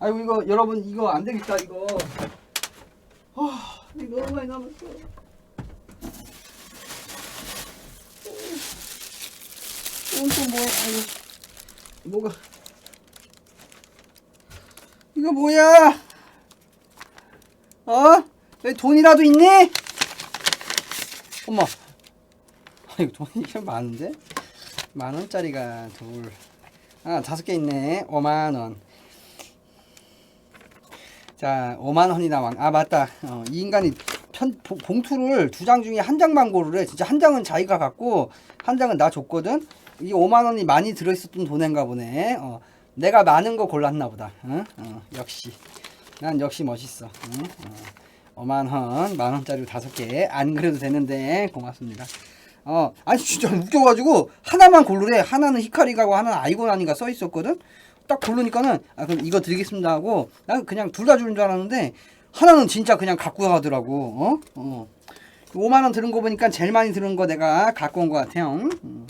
아이고 이거 여러분 이거 안 되겠다 이거. 아 이거 너무 많이 남았어. 이건 또 뭐야? 아이고 뭐가? 이거 뭐야? 어? 여기 돈이라도 있니? 엄마. 아, 이거 돈이 이렇게 많은데? 만 원짜리가 둘. 아, 다섯 개 있네. 5만 원. 자, 5만 원이 나 왕. 아, 맞다. 어, 이 인간이 편, 봉- 봉투를 두 장 중에 한 장만 고르래. 진짜 한 장은 자기가 갖고 한 장은 나 줬거든. 이 5만 원이 많이 들어 있었던 돈인가 보네. 어, 내가 많은 거 골랐나 보다. 응? 어, 역시. 난 역시 멋있어. 응? 어, 5만 원, 만 원짜리 다섯 개. 안 그래도 되는데 고맙습니다. 어, 아니 진짜 웃겨가지고 하나만 고르래. 하나는 히카리가고 하나는 아이고나니가 써 있었거든. 딱 고르니까는 아 그럼 이거 드리겠습니다 하고 난 그냥 둘 다 주는 줄 알았는데 하나는 진짜 그냥 갖고 가더라고. 어? 어. 5만 원 들은 거 보니까 제일 많이 들은 거 내가 갖고 온 거 같아요. 음.